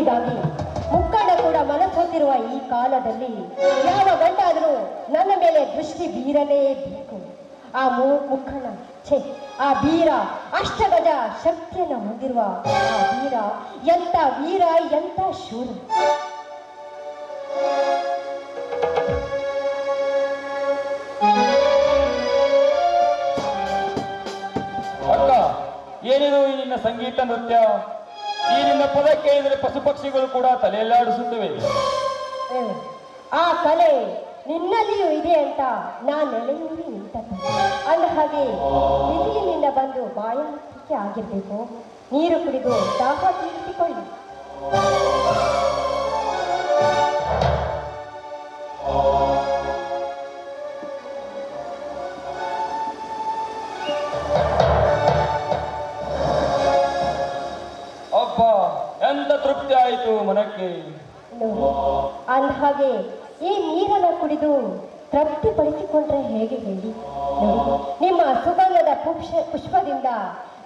ಹೀಗಾಗಿ ಮುಕ್ಕಂಡ ಕೂಡ ಮನಸ್ಸೊತ್ತಿರುವ ಈ ಕಾಲದಲ್ಲಿ ಯಾವ ಗಂಟಾದರೂ ನನ್ನ ಮೇಲೆ ದೃಷ್ಟಿ ಬೀರಲೇಬೇಕು ಆ ಮೂ, ಮುಖಂಡ, ಛೇ, ಆ ವೀರ ಅಷ್ಟಗಜ ಶಕ್ತಿಯನ್ನು ಹೊಂದಿರುವ ಆ ವೀರ ಎಂತ ವೀರ ಎಂತ ಶೂರ. ಏನಿದು ನಿನ್ನ ಸಂಗೀತ ನೃತ್ಯ? ಈ ನಿನ್ನ ಪದ ಕೇಳಿದರೆ ಪಶು ಪಕ್ಷಿಗಳು ಕೂಡ ತಲೆಯಲ್ಲಾಡಿಸುತ್ತವೆ. ಆ ಕಲೆ ನಿನ್ನಲ್ಲಿಯೂ ಇದೆ ಅಂತ ನಾನು ನೆಲೆಯೂರಿ ನಿಂತದ್ದು ಅಂದ ಹಾಗೆ ಬಿಸಿಲಿನಿಂದ ಬಂದು ಬಾಯಾರಿಕೆ ಆಗಿರ್ಬೇಕು. ನೀರು ಕುಡಿದು ದಾಹ ತೀರಿಸಿಕೊಳ್ಳಿ. ಆಯಿತು ಮನಕ್ಕೆ ಅಂದ ಹಾಗೆ ಈ ನೀರನ್ನು ಕುಡಿದು ತೃಪ್ತಿಪಡಿಸಿಕೊಂಡ್ರೆ ಹೇಗೆ ಹೇಳಿ? ನಿಮ್ಮ ಸುಗಂಧದ ಪುಷ್ ಪುಷ್ಪದಿಂದ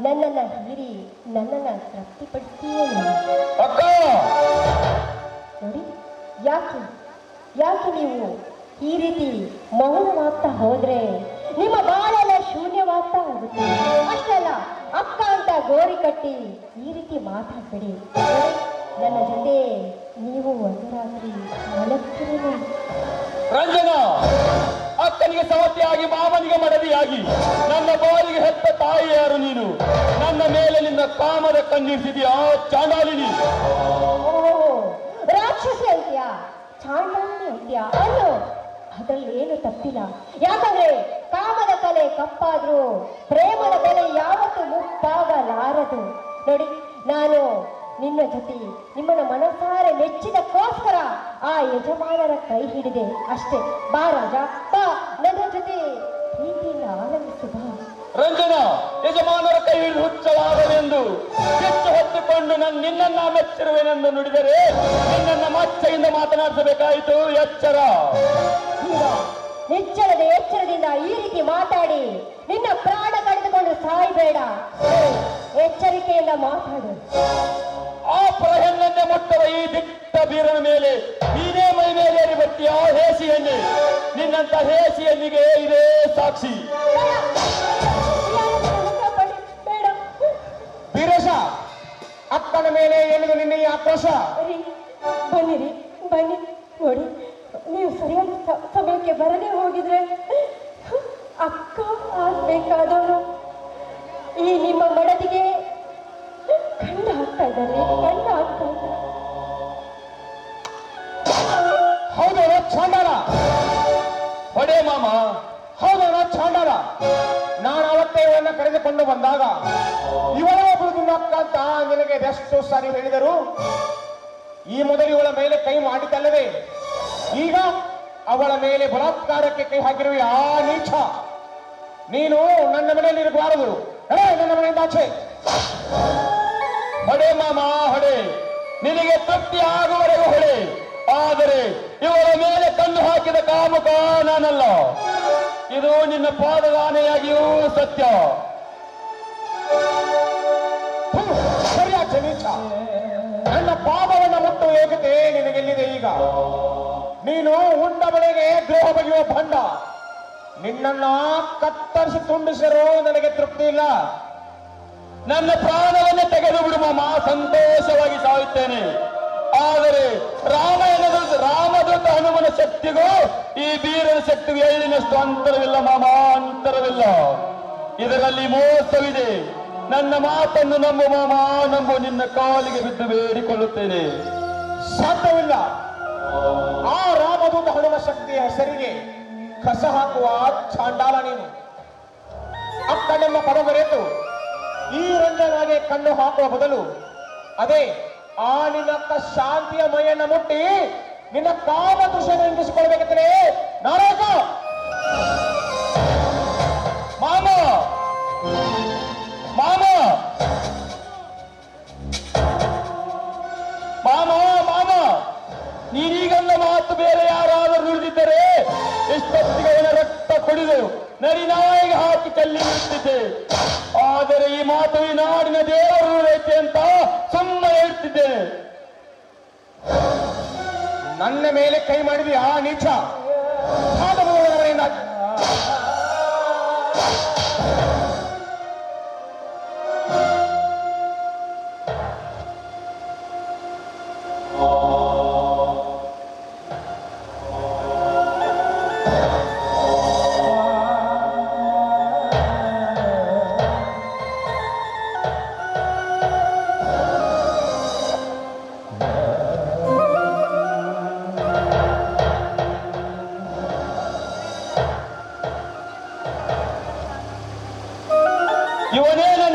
ನನ್ನನ್ನು ಹೀರಿ ನನ್ನನ್ನು ತೃಪ್ತಿಪಡಿಸಿಯೇ ನೋಡಿ. ಯಾಕೆ ಯಾಕೆ ನೀವು ಈ ರೀತಿ ಮೌನವಾಗ್ತಾ ಹೋದ್ರೆ ನಿಮ್ಮ ಬಾಳೆಲ್ಲ ಶೂನ್ಯವಾಗ್ತಾ ಹೋಗುತ್ತೆ? ಅಷ್ಟಲ್ಲ ಅಕ್ಕ ಅಂತ ಗೋರಿ ಕಟ್ಟಿ ಈ ರೀತಿ ಮಾತಾಡ್ಬೇಡಿ. ನನ್ನ ಜೊತೆ ನೀವು ಒಂದು ರಾತ್ರಿ ಮಲಗ್ತಿರಲಿ ರಂಜನ ಅಕ್ಕನಿಗೆ ಸವತಿಯಾಗಿ ಮಾಮನಿಗೆ ಮಡದಿಯಾಗಿ ನನ್ನ ಬಾಲಿಗೆ ಹೆತ್ತ ತಾಯಿ ಯಾರು ನೀನು? ನನ್ನ ಮೇಲೆ ನಿನ್ನ ಕಾಮದ ಕಣ್ಣಿರಿಸಿದೆಯಾ ಚಾಂಡಾಲಿನಿ ರಾಕ್ಷಸಿ ಅಂತ್ಯಾ ಚಾಂಡಾಲಿನಿ ಅಂತ್ಯಾ ಅಲ್ಲೋ ಅದ್ರಲ್ಲಿ ಏನು ತಪ್ಪಿಲ್ಲ. ಯಾಕಂದ್ರೆ ಕಾಮದ ಕಲೆ ಕಪ್ಪಾದ್ರೂ ಪ್ರೇಮದ ಕಲೆ ಯಾವತ್ತೂ ಮುಪ್ಪಾಗಲಾರದು. ನೋಡಿ ನಾನು ನಿನ್ನ ಜೊತೆ ನಿಮ್ಮನ ಮನಸಾರೆ ಮೆಚ್ಚಿದಕ್ಕೋಸ್ಕರ ಆ ಯಜಮಾನರ ಕೈ ಹಿಡಿದೆ. ಅಷ್ಟೇ. ಬಾ ರಾಜ ಬಾ. ನನ್ನ ಜೊತೆ. ಪ್ರೀತಿಯಿಂದ ಆನಂದಿಸು ಬಾ. ರಂಜನ ಯಜಮಾನರ ಕೈ ಹಿಡಿದು ಹುಚ್ಚಲಾಗವೆಂದು ಹೆಚ್ಚು ಹೊತ್ತುಕೊಂಡು ನಾನು ನಿನ್ನನ್ನ ಮೆಚ್ಚಿರುವೆನೆಂದು ನುಡಿದರೆ ನಿನ್ನನ್ನ ಮಚ್ಚೆಯಿಂದ ಮಾತನಾಡಿಸಬೇಕಾಯಿತು. ಎಚ್ಚರ. ಎಚ್ಚರದ ಎಚ್ಚರದಿಂದ ಈ ರೀತಿ ಮಾತಾಡಿ ನಿನ್ನ ಪ್ರಾಣ ಕಳೆದುಕೊಂಡು ಸಾಯಬೇಡ. ಎಚ್ಚರಿಕೆಯಿಂದ ಮಾತಾಡು. ಆ ಮುಟ್ಟುವ ಈ ದಿಟ್ಟ ಬೀರನ ಮೇಲೆ, ನೀನೇ ಮೈ ಮೇಲೆ ಬರ್ತೀಯ ಹೇಸಿ ಹೆಣ್ಣೆ ನಿನ್ನಂತ ಹೇಸಿ ಹೆಣ್ಣಿಗೆ ಇದೇ ಸಾಕ್ಷಿ. ವೀರೇಶ ಅಕ್ಕನ ಮೇಲೆ ಏನಿದು ನಿನ್ನ ಈ ಆಕ್ರೋಶ? ಬನ್ನಿರಿ ಬನ್ನಿ, ನೋಡಿ. ನೀವು ಸರಿಯಾದ ಸಮಯಕ್ಕೆ ಬರದೇ ಹೋಗಿದ್ರೆ, ಅಕ್ಕ ಆಗ್ಬೇಕಾದವರು ಈ ನಿಮ್ಮ ಮಡದಿಗೆ ಆಗ್ತಾ ಇದ್ದಾರೆ ಗಂಡ ಆಗ್ತಾ ಇದ್ದಾರೆ ಹೌದು ಚಾಂಡಾಲ. ಹೊಡೆ ಮಾಮ. ಹೌದು ಚಾಂಡಾಲ. ನಾನು ಅವತ್ತೇ ಇವಳನ್ನ ಕರೆದುಕೊಂಡು ಬಂದಾಗ ಇವಳ ಒಬ್ಬಳು ಅಂತ ನಿನಗೆ ಎಷ್ಟು ಸಾರಿ ಹೇಳಿದರು? ಈ ಮೊದಲು ಇವಳ ಮೇಲೆ ಕೈ ಮಾಡಿದ್ದಲ್ಲವೇ ಈಗ ಅವಳ ಮೇಲೆ ಬಲಾತ್ಕಾರಕ್ಕೆ ಕೈ ಹಾಕಿರುವ ಆ ನೀಚ ನೀನು ನನ್ನ ಮನೆಯಲ್ಲಿ ಇರಬಾರದು ನನ್ನ ಮನೆಯಿಂದ ಆಚೆ. ಹೊಡೆ ಮಾಮ, ಹೊಡೆ. ನಿನಗೆ ತೃಪ್ತಿ ಆಗುವವರೆಗೂ ಹೊಡೆ. ಆದರೆ ಇವರ ಮೇಲೆ ಕಣ್ಣು ಹಾಕಿದ ಕಾಮುಕ ನಾನಲ್ಲ. ಇದು ನಿನ್ನ ಪಾದಗಾನೆಯಾಗಿಯೂ ಸತ್ಯ. ನನ್ನ ಪಾದವನ್ನು ಮುಟ್ಟು ಯೋಗ್ಯತೆ ನಿನಗೆಲ್ಲಿದೆ ಈಗ? ನೀನು ಉಂಡ ಬಳಿಗೆ ದ್ರೋಹ ಬಗೆಯುವ ಭಂಡ. ನಿನ್ನನ್ನ ಕತ್ತರಿಸಿ ತುಂಡಿಸರು ನನಗೆ ತೃಪ್ತಿ ಇಲ್ಲ. ನನ್ನ ಪ್ರಾಣವನ್ನು ತೆಗೆದು ಬಿಡು ಮಾಮ. ಸಂತೋಷವಾಗಿ ಸಾಯುತ್ತೇನೆ. ಆದರೆ ರಾಮಾಯಣದ ರಾಮದೂತ ಹನುಮನ ಶಕ್ತಿಗೂ ಈ ಬೀರನ ಶಕ್ತಿ ಎಳ್ಳಿನಷ್ಟು ಅಂತರವಿಲ್ಲ ಮಾಮ, ಅಂತರವಿಲ್ಲ. ಇದರಲ್ಲಿ ಮೋಸವಿದೆ. ನನ್ನ ಮಾತನ್ನು ನಂಬು ಮಾಮ, ನಂಬು ನಿನ್ನ ಕಾಲಿಗೆ ಬಿದ್ದು ಬೇಡಿಕೊಳ್ಳುತ್ತೇನೆ. ಸಾಧ್ಯವಿಲ್ಲ. ಆ ರಾಮದೂತ ಹನುಮ ಶಕ್ತಿಯ ಹೆಸರಿಗೆ ಕಸ ಹಾಕುವ ಚಾಂಡಾಲ ನೀನು. ಅಕ್ಕನೆಂಬ ಪದ ಬರೆತು ಈ ರಂಗನಾಗೆ ಕಣ್ಣು ಹಾಕುವ ಬದಲು ಅದೇ ಆ ನಿನ್ನ ಶಾಂತಿಯ ಮೈಯನ್ನ ಮುಟ್ಟಿ ನಿನ್ನ ಕಾಮ ದೃಶ್ಯ ನಿಂದಿಸಿಕೊಳ್ಬೇಕಂತಲೇ ನಾರಾಯಕ ಮಾಮ! ಮಾಮ! ಮಾಮ ಮಾಮ! ನೀನೀಗಂದ ಮಾತು ಬೇರೆ ಯಾರಾದರೂ ಉಳಿದಿದ್ದರೆ ಎಷ್ಟೊತ್ತಿಗೆ ರಕ್ತ ಕುಡಿದು ನರಿನಾಯಿಗೆ ಹಾಕಿ ತಲ್ಲಿರುತ್ತಿದ್ದೆ ಆದರೆ ಈ ಮಾತು ಈ ನಾಡಿನ ದೇವರು ಐತೆ ಅಂತ ಸುಮ್ಮನೆ ಹೇಳ್ತಿದ್ದೆ ನನ್ನ ಮೇಲೆ ಕೈ ಮಾಡಿದ್ವಿ ಆ ನೀಚ.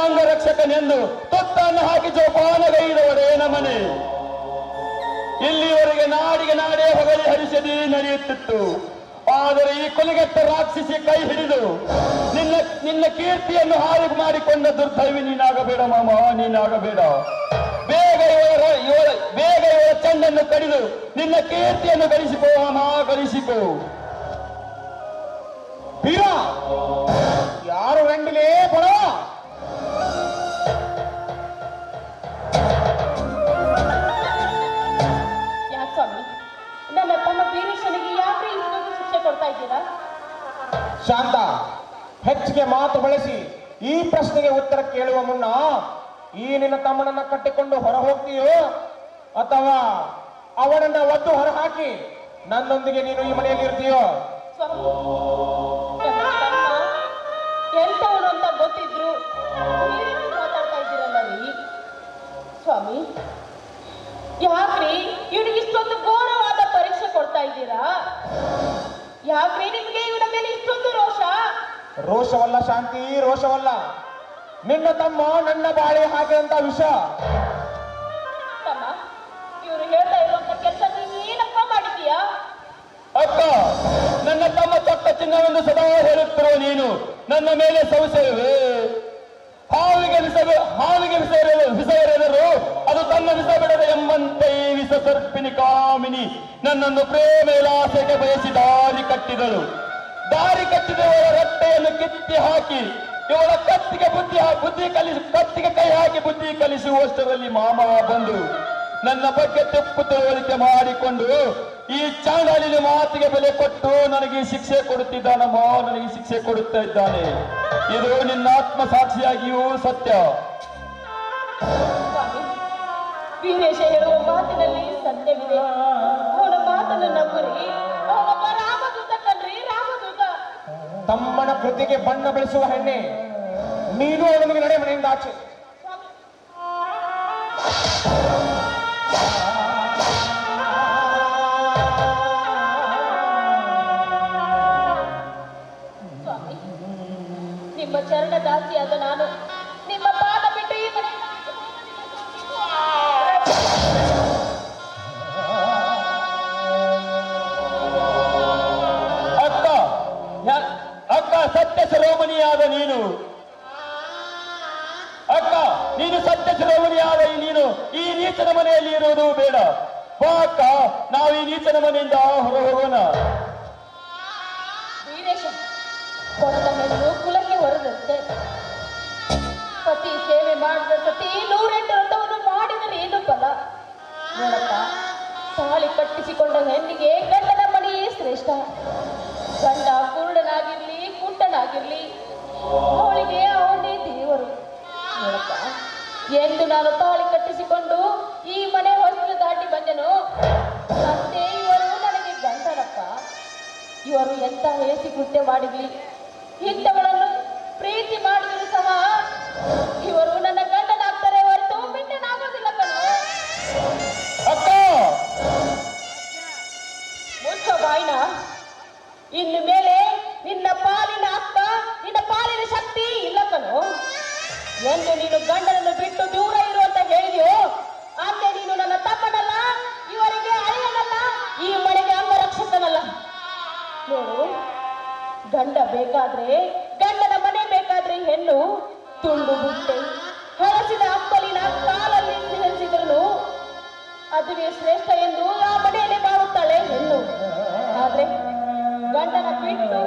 ಇವನೇ ರಕ್ಷಕನೆಂದು ತುತ್ತನ್ನು ಹಾಕಿ ಜೋಪಾನಗೈದವರೇ ನಮನೆ ಇಲ್ಲಿವರೆಗೆ ನಾಡಿಗೆ ನಾಡೇ ಹೊಗಳಿ ಹರಿಸದಿ ನಡೆಯುತ್ತಿತ್ತು. ಆದರೆ ಈ ಕೊಲೆಗೆಟ್ಟ ರಾಕ್ಷಿಸಿ ಕೈ ಹಿಡಿದು ನಿನ್ನ ನಿನ್ನ ಕೀರ್ತಿಯನ್ನು ಹಾಳು ಮಾಡಿಕೊಂಡ ದುರ್ದೈವಿ ನೀನಾಗಬೇಡ ಮಾಮ, ನೀನಾಗಬೇಡ. ಬೇಗ ಇವರ ಬೇಗ ಇವರ ಚೆಂಡನ್ನು ಕಡಿದು ನಿನ್ನ ಕೀರ್ತಿಯನ್ನು ಗಳಿಸಿಕೋ ಮಾಮ, ಗಳಿಸಿಕೋ. ಯಾರು ರಂಡಿಲೇ ಬಡವ ಹೆಚ್ಚಿಗೆ ಮಾತು ಬಳಸಿ ಈ ಪ್ರಶ್ನೆಗೆ ಉತ್ತರ ಕೇಳುವ ಮುನ್ನ ಈ ನಿನ್ನ ತಮ್ಮನನ್ನ ಕಟ್ಟಿಕೊಂಡು ಹೊರ ಹೋಗ್ತೀಯೋ ಅಥವಾ ಅವನನ್ನ ಒದ್ದು ಹೊರ ಹಾಕಿ ನನ್ನೊಂದಿಗೆ ನೀನು ಈ ಮನೆಯಲ್ಲಿ ಇರ್ತೀಯೋ ಎಂತವನು ಅಂತ ಗೊತ್ತಿದ್ರು ಸ್ವಾಮಿ, ಯಾಕ್ರಿ ಇವನಿಗೆ ಇಷ್ಟೊಂದು ಘೋರವಾದ ಪರೀಕ್ಷೆ ಕೊಡ್ತಾ ಇದ್ದೀರಾ? ಯಾಕ್ರಿ ನಿಮ್ಗೆ ಇವನ ಮೇಲೆ ಇಷ್ಟೊಂದು ರೋಷವಲ್ಲ ಶಾಂತಿ ರೋಷವಲ್ಲ. ನಿನ್ನ ತಮ್ಮ ನನ್ನ ಬಾಳೆ ಹಾಗೆ ಅಂತ ವಿಷ. ಇವರು ಹೇಳ್ತಾ ಇರುವಂತ ಕೆಲಸ ಮಾಡಿದೀಯಾ ಅಕ್ಕ ನನ್ನ ತಮ್ಮ ತೊಟ್ಟ ಚಿನ್ನವೆಂದು ಸದಾ ಹೇಳುತ್ತಿರುವ ನೀನು ನನ್ನ ಮೇಲೆ ಸಂಶಯವೇ ಹಾವಿಗೆ ವಿಷ ಹಾವಿಗೆ ವಿಷ ವಿಷಯರೆದರು ಅದು ತನ್ನ ವಿಷ ಬಿಡದೆ ಎಂಬಂತೆ ವಿಷ ಸರ್ಪಿನಿ ಕಾಮಿನಿ ನನ್ನನ್ನು ಪ್ರೇಮ ಇಲಾಸೆಗೆ ಬಯಸಿ ದಾರಿ ಕಟ್ಟಿದಳು. ದಾರಿ ಕಟ್ಟಿದವರ ರಟ್ಟೆಯನ್ನು ಕಿತ್ತಿ ಹಾಕಿ, ಇವಳ ಕತ್ತಿಗೆ ಬುದ್ಧಿ ಬುದ್ಧಿ ಕಲಿಸಿ ಕತ್ತಿಗೆ ಕೈ ಹಾಕಿ ಬುದ್ಧಿ ಕಲಿಸುವಷ್ಟರಲ್ಲಿ ಮಾಮ ಬಂದು ನನ್ನ ಬಗ್ಗೆ ತಪ್ಪು ತಿಳುವಳಿಕೆ ಮಾಡಿಕೊಂಡು ಈ ಚಾಂಡಲಿನ ಮಾತಿಗೆ ಬೆಲೆ ಕೊಟ್ಟು ನನಗೆ ಶಿಕ್ಷೆ ಕೊಡುತ್ತಿದ್ದಾನಮ್ಮ ನನಗೆ ಶಿಕ್ಷೆ ಕೊಡುತ್ತಾ ಇದ್ದಾನೆ. ಇದು ನಿನ್ನ ಆತ್ಮ ಸಾಕ್ಷಿಯಾಗಿಯೂ ಸತ್ಯ. ವೀರೇಶ ಹೇಳುವ ಮಾತಿನಲ್ಲಿ ಸತ್ಯವಿದೆ. ಅವನ ಮಾತನ್ನು ನಂಬರಿ ತಮ್ಮನ ಕೃತಿಗೆ ಬಣ್ಣ ಬೆಳೆಸುವ ಹೆಣ್ಣೆ. ನೀನು ಅವನಿಗೆ ನಡೆ ಮನೆಯಿಂದ ಆಚೆ. ನಿಮ್ಮ ಚರಣ ದಾಸಿಯಾದ ನಾನು ಶಿರೋಮಣಿಯಾದ ನೀನು. ಅಕ್ಕ, ನೀನು ಸತ್ಯ ನೀನು, ಈ ನೀಚನ ಮನೆಯಲ್ಲಿ ಇರುವುದು ಬೇಡ. ಬಾ ಅಕ್ಕ, ನಾವು ಈ ನೀಚನ ಮನೆಯಿಂದ ಹೊರ ಹೋಗೋಣ. ಕುಲಕ್ಕೆ ಹೊರದಂತೆ. ಪತಿ ಸೇವೆ ಮಾಡಿದ ಸತಿ ನೂರೆಂಟು ವ್ರತವನ್ನು ಮಾಡಿದರೆ ಏನು ಫಲ. ನೋಡಪ್ಪ, ತಾಳಿ ಕಟ್ಟಿಸಿಕೊಂಡ ಹೆಣ್ಣಿಗೆ ಗಂಡನ ಮನೆಯೇ ಶ್ರೇಷ್ಠ. ಗಂಡ ಕುರುಡನಾಗಿರ್ಲಿ, ಕುಂಟನಾಗಿರ್ಲಿ ಅವಳಿಗೆ ಅವನೇ ದೇವರು. ಎಂದು ನಾನು ತಾಳಿ ಕಟ್ಟಿಸಿಕೊಂಡು ಈ ಮನೆ ಹೊಸಲು ದಾಟಿ ಬಂದೆನು. ಮತ್ತೆ ಇವರು ನನಗೆ ಗಂಡನಪ್ಪ. ಇವರು ಎಂತ ಹೇಸಿ ಕೃತ್ಯ ಮಾಡಿದ್ವಿ ಇಂಥವಳನ್ನು ಪ್ರೀತಿ ಮಾಡಿದ್ರು ಸಹ ಇವರು ನನ್ನ ಗಂಡನಾಗ್ತಾರೆ ಹೊರತು ಬಿಟ್ಟನಾಗೋದಿಲ್ಲ ಕಣೋ. ಅಕ್ಕ! ಮುಚ್ಚ ಬಾಯ್ನ. ಇನ್ನು ಮೇಲೆ ನಿನ್ನ ಪಾಲಿನ ಅಕ್ಕ ನಿನ್ನ ಪಾಲಿನ ಶಕ್ತಿ ಇಲ್ಲ ಕಣೋ. ಎಂದು ನೀನು ಗಂಡನನ್ನು ಬಿಟ್ಟು ದೂರ ಇರು ಅಂತ ಹೇಳಿದ್ಯೋ ಆದ್ರೆ ನೀನು ನನ್ನ ತಮ್ಮನಲ್ಲ, ಇವರಿಗೆ ಅಳಿಯನಲ್ಲ, ಈ ಮನೆಗೆ ಅಂಗರಕ್ಷಕನಲ್ಲ. ನೋಡು, ಗಂಡ ಬೇಕಾದ್ರೆ, ಗಂಡನ ಮನೆ ಬೇಕಾದ್ರೆ ಹೆಣ್ಣು ತುಂಡು ಬುಟ್ಟೆ ಅಪ್ಪಲಿ ಅಪ್ಪಲಿನ ಕಾಲಲ್ಲಿ ಸಿಹರಿಸಿದ್ರು ಅದುವೇ ಶ್ರೇಷ್ಠ ಎಂದು ಆ ಮನೆಯಲ್ಲಿ ಬಾಳುತ್ತಾಳೆ ಹೆಣ್ಣು. ಆದ್ರೆ ಗಂಡನ ಬಿಟ್ಟು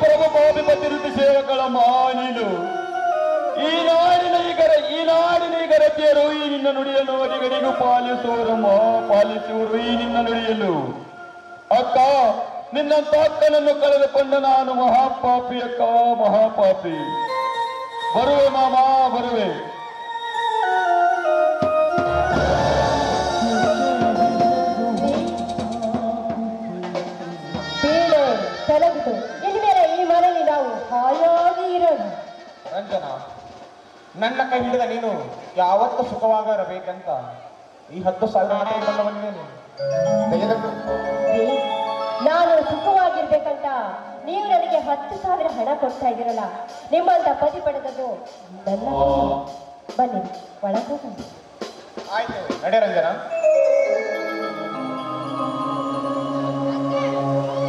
ಹೊಸ ಅಕ್ಕ ಎಂತ ಸೇವಕಳ ಮಾನಿಲು. ಈ ನಾಡಿನ ಈಗರ ಈ ನಾಡಿನ ಈಗರತಿಯರು ಈ ನಿನ್ನ ನುಡಿಯನ್ನು ಅಡಿಗಡಿಗೂ ಮಾ, ಪಾಲಿಸುವರು ಈ ನಿನ್ನ ನುಡಿಯಲು ಅಕ್ಕ ನಿನ್ನ ಅಕ್ಕನನ್ನು ಕಳೆದುಕೊಂಡ ನಾನು ಮಹಾಪಾಪಿ ಅಕ್ಕ ಮಹಾಪಾಪಿ. ಬರುವೆ ಮಾಮಾ, ಬರುವೆ. ನನ್ನ ಕೈ ಹಿಡಿದ ನೀನು ಯಾವತ್ತು ಸುಖವಾಗಿರಬೇಕಂತ ಈ ಹತ್ತು ಸಾವಿರ ನಾನು ಸುಖವಾಗಿರ್ಬೇಕಂತ ನೀವು ನನಗೆ ಹತ್ತು ಸಾವಿರ ಹಣ ಕೊಡ್ತಾ ಇದ್ದೀರಲ್ಲ ನಿಮ್ಮಂತ ಪತಿ ಪಡೆದದ್ದು ನನ್ನ. ಬನ್ನಿ ಒಳಗೋಗ ಆಯ್ತು ನಡೆ ರಂಜನ.